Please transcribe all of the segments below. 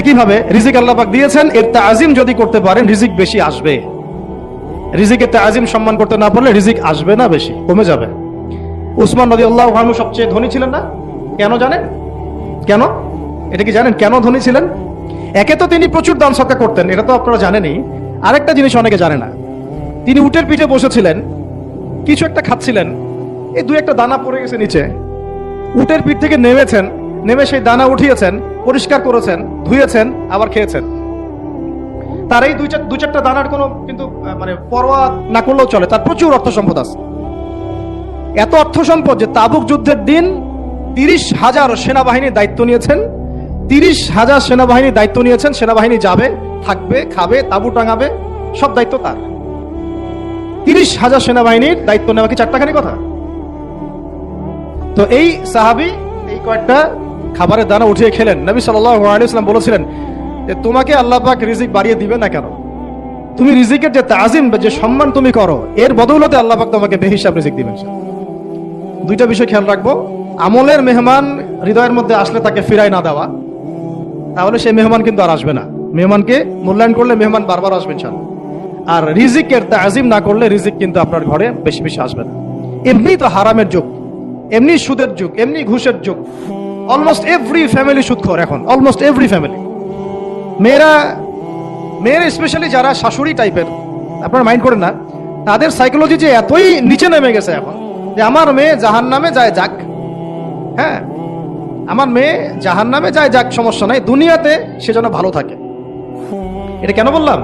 একইভাবে রিজিক আল্লাহ পাক দিয়েছেন, এর তাজিম যদি করতে পারেন, রিজিক বেশি আসবে। রিজিকের তাজিম সম্মান করতে না পারলে রিজিক আসবে না বেশি, কমে যাবে। উসমান নদী আল্লাহ সবচেয়ে ধনী ছিলেন না? কেন জানেন? কেন? এটা কি জানেন? কেন ধনী ছিলেন? একে তো তিনি প্রচুর দান সৎকার করতেন, এটা তো আপনারা জানেনই। আরেকটা জিনিস অনেকে জানে না। তিনি উটের পিঠে বসেছিলেন, কিছু একটা খাচ্ছিলেন, এই দু একটা দানা পড়ে গেছে নিচে। উটের পিঠ থেকে নেমেছেন নেমে সেই দানা উঠিয়েছেন, পরিষ্কার করেছেন, ধুয়েছেন, আবার খেয়েছেন। তার এই দুই চারটা দানার কোনো কিন্তু মানে পরোয়া না করলেও চলে, তার প্রচুর অর্থ সম্পদ আছে। এত অর্থ সম্পদ যে তাবুক যুদ্ধের দিন তিরিশ হাজার সেনাবাহিনীর দায়িত্ব নিয়েছেন, তিরিশ হাজার সেনাবাহিনীর দায়িত্ব নিয়েছেন, সেনাবাহিনী যাবে, থাকবে, খাবে, তাবু টাঙাবে, সব দায়িত্ব তার। তিরিশ হাজার সেনাবাহিনীর দায়িত্ব নেওয়া কি চারটাখানি কথা? তো এই সাহাবি এই কয়েকটা খাবারের দানা উঠিয়ে খেলেন। নবী সাল্লাম বলেছিলেন যে, তোমাকে আল্লাহ পাক রিজিক বাড়িয়ে দিবে না কেন? তুমি রিজিকের যে তাজিম যে সম্মান তুমি করো, এর বদৌলতে আল্লাহ পাক তোমাকে বেহিসাব রিজিক দিবেন দুইটা বিষয় খেয়াল রাখব। আমলের মেহমান হৃদয়ের মধ্যে আসলে তাকে ফিরাই না দেওয়া, তাহলে সেই মেহমান কিন্তু আর আসবে না। মেহমানকে মূল্যায়ন করলে মেহমান বারবার আসবেন ইনশাআল্লাহ। আর রিজিকের তাজিম না করলে রিজিক কিন্তু আপনার ঘরে বেশি বেশি আসবে না। এমনি তো হারামের যুগ এমনি সুদের যুগ এমনি ঘুষের যুগ। অলমোস্ট এভরি ফ্যামিলি সুদখোর এখন অলমোস্ট এভরি ফ্যামিলি মেয়েরা মেয়েরা স্পেশালি যারা শাশুড়ি টাইপের আপনারা মাইন্ড করেন না, তাদের সাইকোলজি যে এতই নিচে নেমে গেছে এখন, যে আমার মেয়ে জাহান নামে যায় যাক হ্যাঁ? আমার মেয়ে জাহান নামে যায় যাক, সমস্যা নাই, দুনিয়াতে সে যেন ভালো থাকে। এটা কেন বললাম?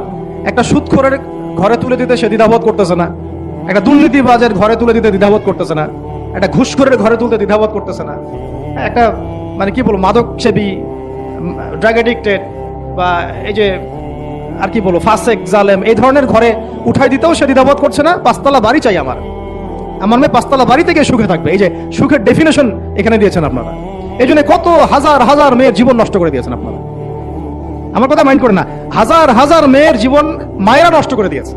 একটা সুদখোরের ঘরে তুলে দিতে সে দ্বিধাবোধ করতেছে না। একটা দুর্নীতিবাজের ঘরে তুলে দিতে দ্বিধাবোধ করতেছে না। একটা ঘুষখোরের ঘরে তুলতে দ্বিধাবোধ করতেছে না। একটা মানে কি বলব মাদক সেবী ড্রাগ এডিক্টেড বা এই যে, আর কি বলব ফাসেক জালেম, এই ধরনের ঘরে উঠাই দিতেও সে দ্বিধাবোধ করছে না, পাঁচতলা বাড়ি চাই আমার। আমার মেয়ে পাঁচতলা বাড়ি থেকে সুখে থাকবে। এই যে, সুখের ডেফিনেশন এখানে দিয়েছেন আপনারা। এই জন্য কত হাজার হাজার মেয়ের জীবন নষ্ট করে দিয়েছেন আপনারা। আমার কথা মাইন্ড করে না। হাজার হাজার মেয়ের জীবন মায়েরা নষ্ট করে দিয়েছে।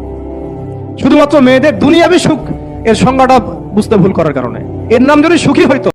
শুধুমাত্র মেয়েদের দুনিয়াবি সুখ, এর সংজ্ঞাটা বুঝতে ভুল করার কারণে। এর নাম যদি সুখী হইতো